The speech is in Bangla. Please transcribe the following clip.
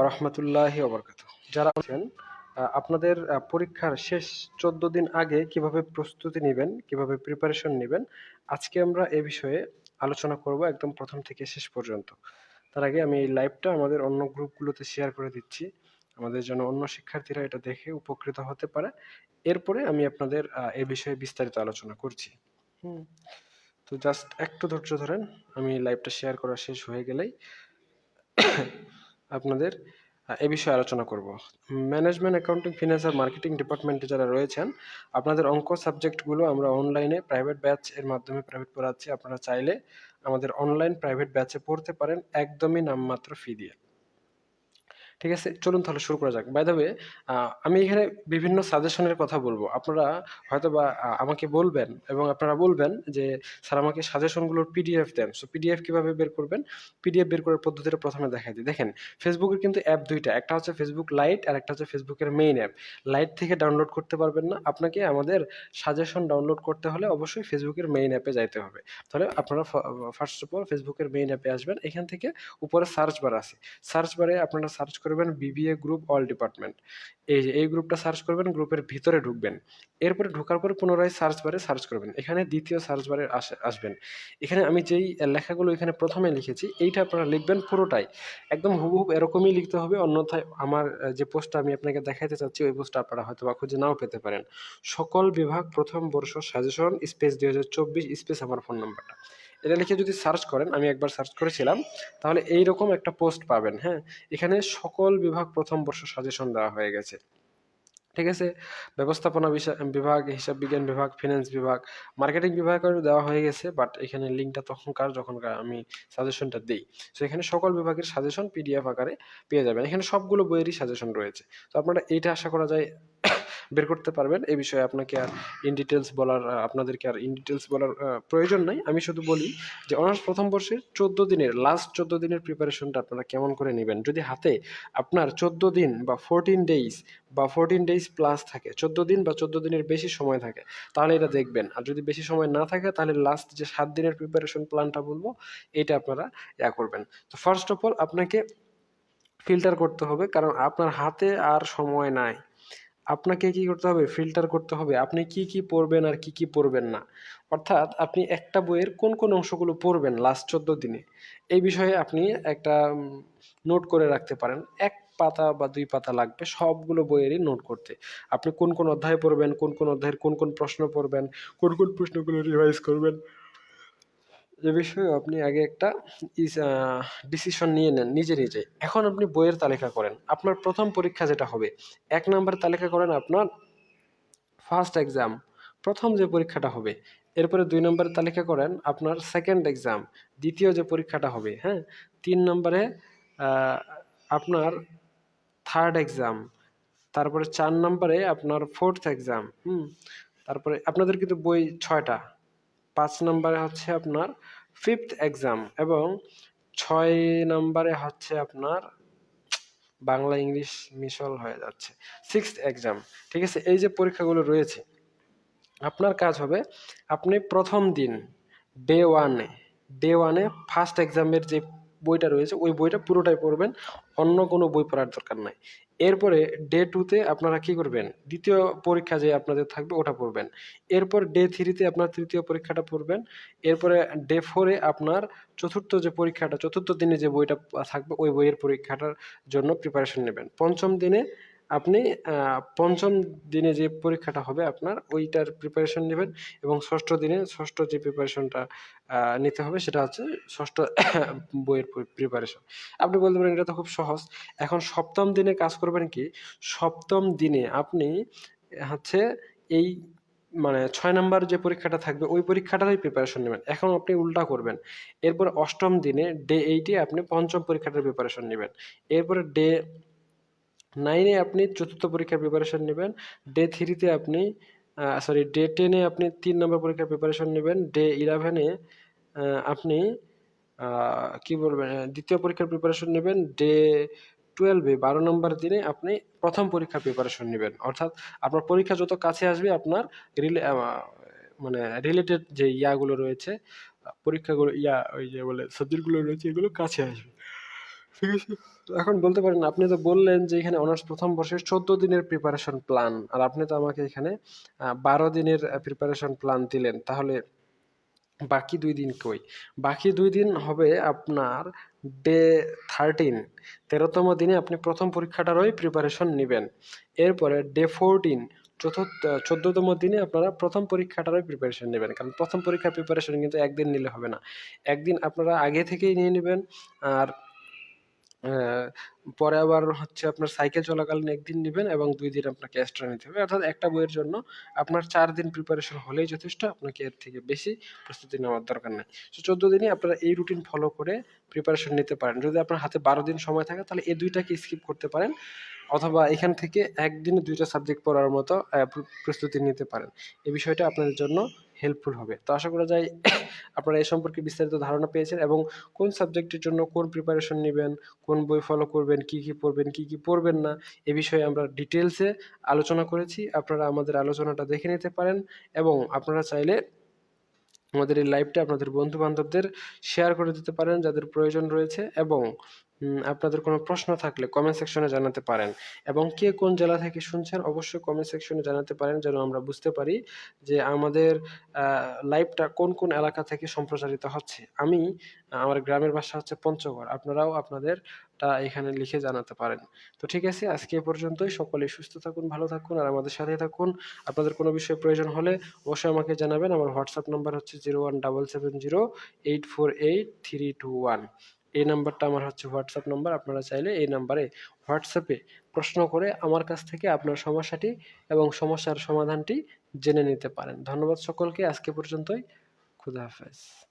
ওরহমতুল্লাহি ওবরকাত যারা আছেন আপনাদের পরীক্ষার শেষ চোদ্দ দিন আগে কীভাবে প্রস্তুতি নেবেন, কীভাবে প্রিপারেশন নেবেন, আজকে আমরা এ বিষয়ে আলোচনা করব একদম প্রথম থেকে শেষ পর্যন্ত। তার আগে আমি এই লাইভটা আমাদের অন্য গ্রুপগুলোতে শেয়ার করে দিচ্ছি। আমাদের যেন অন্য শিক্ষার্থীরা এটা দেখে উপকৃত হতে পারে। এরপরে আমি আপনাদের এ বিষয়ে বিস্তারিত আলোচনা করছি। হুম। তো জাস্ট একটু ধৈর্য ধরেন, আমি লাইভটা শেয়ার করা শেষ হয়ে গেলেই আপনাদের এ বিষয়ে আলোচনা করব। ম্যানেজমেন্ট অ্যাকাউন্টিং ফিনান্স আর মার্কেটিং ডিপার্টমেন্টে যারা রয়েছেন, আপনাদের অঙ্ক সাবজেক্টগুলো আমরা অনলাইনে প্রাইভেট ব্যাচ এর মাধ্যমে প্রাইভেট পড়াচ্ছি। আপনারা চাইলে আমাদের অনলাইন প্রাইভেট ব্যাচে পড়তে পারেন, একদমই নামমাত্র ফি দিয়ে। ঠিক আছে? চলুন তাহলে শুরু করা যাক। বাই দ্য ওয়ে আমি এখানে বিভিন্ন সাজেশনের কথা বলব। আপনারা হয়তো বা আমাকে বলবেন এবং আপনারা বলবেন যে, স্যার, আমাকে সাজেশনগুলোর পিডিএফ দেন। সো পিডিএফ কীভাবে বের করবেন? পিডিএফ বের করার পদ্ধতিটা প্রথমে দেখাই দিই। দেখেন ফেসবুকের কিন্তু অ্যাপ দুইটা। একটা হচ্ছে ফেসবুক লাইট আর একটা হচ্ছে ফেসবুকের মেইন অ্যাপ লাইট থেকে ডাউনলোড করতে পারবেন না। আপনাকে আমাদের সাজেশন ডাউনলোড করতে হলে অবশ্যই ফেসবুকের মেইন অ্যাপে যাইতে হবে। তাহলে আপনারা ফার্স্ট অফ অল ফেসবুকের মেইন অ্যাপে আসবেন। এখান থেকে উপরে সার্চ বার আছে। সার্চ বারে আপনারা সার্চ করবেন বিবিএ গ্রুপ অল ডিপার্টমেন্ট এই যে, এই গ্রুপটা সার্চ করবেন গ্রুপের ভিতরে ঢুকবেন। এরপরে ঢোকার পরে পুনরায় সার্চ বারে সার্চ করবেন। এখানে দ্বিতীয় সার্চ বারে আসে- আসবেন। এখানে আমি যেই লেখাগুলো এখানে প্রথমে লিখেছি, এইটা আপনারা লিখবেন পুরোটাই। একদম হুবহুব এরকমই লিখতে হবে, অন্যথায় আমার যে পোস্টটা আমি আপনাকে দেখাইতে চাচ্ছি, ওই পোস্টটা আপনারা হয়তো বা খুঁজে নাও পেতে পারেন। সকল বিভাগ প্রথম বর্ষ সাজেশন স্পেস দুই হাজার চব্বিশ স্পেস আমার ফোন নাম্বারটা এটা লিখে যদি সার্চ করেন, আমি একবার সার্চ করেছিলাম, তাহলে এইরকম একটা পোস্ট পাবেন হ্যাঁ? এখানে সকল বিভাগ প্রথম বর্ষ সাজেশন দেওয়া হয়ে গেছে। ঠিক আছে? ব্যবস্থাপনা বিভাগ, হিসাব বিজ্ঞান বিভাগ ফিনান্স বিভাগ মার্কেটিং বিভাগেরও দেওয়া হয়ে গেছে বাট এখানে লিঙ্কটা তখনকার যখনকার আমি সাজেশনটা দিই। তো এখানে সকল বিভাগের সাজেশন পিডিএফ আকারে পেয়ে যাবেন। এখানে সবগুলো বইয়েরই সাজেশন রয়েছে। তো আপনারা এইটা আশা করা যায় বের করতে পারবেন। এই বিষয়ে আপনাকে আর ইন ডিটেলস বলার আপনাদেরকে আর ইন ডিটেলস বলার প্রয়োজন নাই। আমি শুধু বলি যে অনার্স প্রথম বর্ষের চোদ্দ দিনের লাস্ট চোদ্দ দিনের প্রিপারেশনটা আপনারা কেমন করে নেবেন? যদি হাতে আপনার চোদ্দ দিন বা ফোরটিন ডেইজ বা ফোরটিন ডেইজ প্লাস থাকে। চোদ্দ দিন বা চোদ্দ দিনের বেশি সময় থাকে। তাহলে এটা দেখবেন। আর যদি বেশি সময় না থাকে, তাহলে লাস্ট যে সাত দিনের প্রিপারেশন প্ল্যানটা বলব, এটা আপনারা ইয়া করবেন। তো ফার্স্ট অফ অল আপনাকে ফিল্টার করতে হবে, কারণ আপনার হাতে আর সময় নাই। আপনাকে কি করতে হবে? ফিল্টার করতে হবে। আপনি কি কি পড়বেন আর কি কি পড়বেন না। অর্থাৎ আপনি একটা বইয়ের কোন কোন অংশগুলো পড়বেন লাস্ট চোদ্দ দিনে। এই বিষয়ে আপনি একটা নোট করে রাখতে পারেন। এক পাতা বা দুই পাতা লাগবে, সবগুলো বইয়েরই নোট করতে। আপনি কোন কোন অধ্যায় পড়বেন, কোন কোন অধ্যায়ের কোন কোন প্রশ্ন পড়বেন, কোন কোন প্রশ্নগুলো রিভাইজ করবেন, এ বিষয়ে আপনি আগে একটা ডিসিশন নিয়ে নেন, নিজে নিজে। এখন আপনি বইয়ের তালিকা করেন। আপনার প্রথম পরীক্ষা যেটা হবে, এক নাম্বার তালিকা করেন আপনার ফার্স্ট এক্সাম প্রথম যে পরীক্ষাটা হবে, এরপরে দুই নম্বরে তালিকা করেন আপনার সেকেন্ড এক্সাম দ্বিতীয় যে পরীক্ষাটা হবে হ্যাঁ? তিন নম্বরে আপনার থার্ড এক্সাম তারপরে চার নম্বরে আপনার ফোর্থ এক্সাম হুম, তারপরে আপনাদের কিন্তু বই ছয়টা, পাঁচ নম্বরে হচ্ছে আপনার ফিফথ এক্সাম এবং ছয় নম্বরে হচ্ছে আপনার বাংলা, ইংলিশ মিশল হয়ে যাচ্ছে সিক্সথ এক্সাম ঠিক আছে? এই যে পরীক্ষাগুলো রয়েছে, আপনার কাজ হবে আপনি প্রথম দিন ডে ওয়ানে ডে ওয়ানে ফার্স্ট এক্সামের যে বইটা রয়েছে, ওই বইটা পুরোটাই পড়বেন, অন্য কোনো বই পড়ার দরকার নাই। এরপরে ডে টুতে আপনারা কি করবেন? দ্বিতীয় পরীক্ষা যে আপনাদের থাকবে ওটা পড়বেন। এরপর ডে থ্রিতে আপনার তৃতীয় পরীক্ষাটা পড়বেন। এরপরে ডে ফোরে আপনার চতুর্থ যে পরীক্ষাটা, চতুর্থ দিনে যে বইটা থাকবে, ওই বইয়ের পরীক্ষাটার জন্য প্রিপারেশন নেবেন। পঞ্চম দিনে আপনি পঞ্চম দিনে যে পরীক্ষাটা হবে আপনার, ওইটার প্রিপারেশন নেবেন এবং ষষ্ঠ দিনে, ষষ্ঠ যে প্রিপারেশনটা নিতে হবে সেটা হচ্ছে ষষ্ঠ বইয়ের প্রিপারেশন আপনি বলতে পারেন এটা তো খুব সহজ। এখন সপ্তম দিনে কাজ করবেন কি? সপ্তম দিনে আপনি হচ্ছে এই মানে ছয় নাম্বার যে পরীক্ষাটা থাকবে, ওই পরীক্ষাটারই প্রিপারেশন নেবেন। এখন আপনি উল্টা করবেন। এরপর অষ্টম দিনে ডে এইটে আপনি পঞ্চম পরীক্ষাটার প্রিপারেশন নেবেন। এরপরে ডে নাইনে আপনি চতুর্থ পরীক্ষার প্রিপারেশন নেবেন। ডে থ্রিতে আপনি সরি ডে টেনে আপনি তিন নম্বর পরীক্ষার প্রিপারেশন নেবেন। ডে ইলেভেনে আপনি কি বলবেন দ্বিতীয় পরীক্ষার প্রিপারেশন নেবেন। ডে টুয়েলভে বারো নম্বর দিনে আপনি প্রথম পরীক্ষার প্রিপারেশন নেবেন। অর্থাৎ আপনার পরীক্ষা যত কাছে আসবে, আপনার রিলে মানে রিলেটেড যে ইয়াগুলো রয়েছে, পরীক্ষাগুলো, ইয়া, ওই যে বলে সাবজেক্টগুলো রয়েছে, এগুলো কাছে আসবে। ঠিক আছে এখন বলতে পারেন, আপনি তো বললেন যে এখানে অনার্স প্রথম বর্ষের চোদ্দ দিনের প্রিপারেশন প্ল্যান আর আপনি তো আমাকে এখানে বারো দিনের প্রিপারেশন প্ল্যান দিলেন। তাহলে বাকি দুই দিন কই? বাকি দুই দিন হবে আপনার ডে থার্টিন তেরোতম দিনে আপনি প্রথম পরীক্ষাটারই প্রিপারেশন নেবেন। এরপরে ডে ফোরটিন চতুর্থ চোদ্দতম দিনে আপনারা প্রথম পরীক্ষাটারই প্রিপারেশন নেবেন। কারণ প্রথম পরীক্ষার প্রিপারেশন কিন্তু একদিন নিলে হবে না। একদিন আপনারা আগে থেকেই নিয়ে নেবেন, আর পরে আবার হচ্ছে আপনার সাইকেল চলাকালীন একদিন নেবেন এবং দুই দিন আপনাকে এক্সট্রা নিতে হবে। অর্থাৎ একটা বইয়ের জন্য আপনার চার দিন প্রিপারেশন হলেই যথেষ্ট, আপনাকে এর থেকে বেশি প্রস্তুতি নেওয়ার দরকার নেই। তো চোদ্দ দিনই আপনারা এই রুটিন ফলো করে প্রিপারেশন নিতে পারেন। যদি আপনার হাতে বারো দিন সময় থাকে, তাহলে এই দুইটাকে স্কিপ করতে পারেন অথবা এখান থেকে একদিনে দুইটা সাবজেক্ট পড়ার মতো প্রস্তুতি নিতে পারেন। এই বিষয়টা আপনাদের জন্য হেল্পফুল হবে। তো আশা করা যায় আপনারা এই সম্পর্কে বিস্তারিত ধারণা পেয়েছেন এবং কোন সাবজেক্টের জন্য কোন প্রিপারেশন নেবেন, কোন বই ফলো করবেন, কি কি পড়বেন, কি কি পড়বেন না, এ বিষয়ে আমরা ডিটেলসে আলোচনা করেছি। আপনারা আমাদের আলোচনাটা দেখে নিতে পারেন এবং আপনারা চাইলে আমাদের এই লাইভটা আপনাদের বন্ধু বান্ধবদের শেয়ার করে দিতে পারেন যাদের প্রয়োজন রয়েছে এবং আপনাদের কোনো প্রশ্ন থাকলে কমেন্ট সেকশনে জানাতে পারেন। এবং কে কোন জেলা থেকে শুনছেন, অবশ্যই কমেন্ট সেকশনে জানাতে পারেন, যেন আমরা বুঝতে পারি যে আমাদের লাইভটা কোন কোন এলাকা থেকে সম্প্রচারিত হচ্ছে। আমি আমার গ্রামের বাসা হচ্ছে পঞ্চগড়। আপনারাও আপনাদেরটা এখানে লিখে জানাতে পারেন। তো ঠিক আছে, আজকে এ পর্যন্তই। সকলে সুস্থ থাকুন, ভালো থাকুন, আর আমাদের সাথে থাকুন। আপনাদের কোনো বিষয়ে প্রয়োজন হলে অবশ্যই আমাকে জানাবেন। আমার হোয়াটসঅ্যাপ নাম্বার হচ্ছে zero one double seven zero eight four eight three two one এই নাম্বারটা আমার হচ্ছে হোয়াটসঅ্যাপ নাম্বার, আপনারা চাইলে এই নাম্বারে হোয়াটসঅ্যাপে প্রশ্ন করে আমার কাছ থেকে আপনার সমস্যাটি এবং সমস্যার সমাধানটি জেনে নিতে পারেন। ধন্যবাদ সকলকে, আজকে পর্যন্তই, খুদা হাফেজ।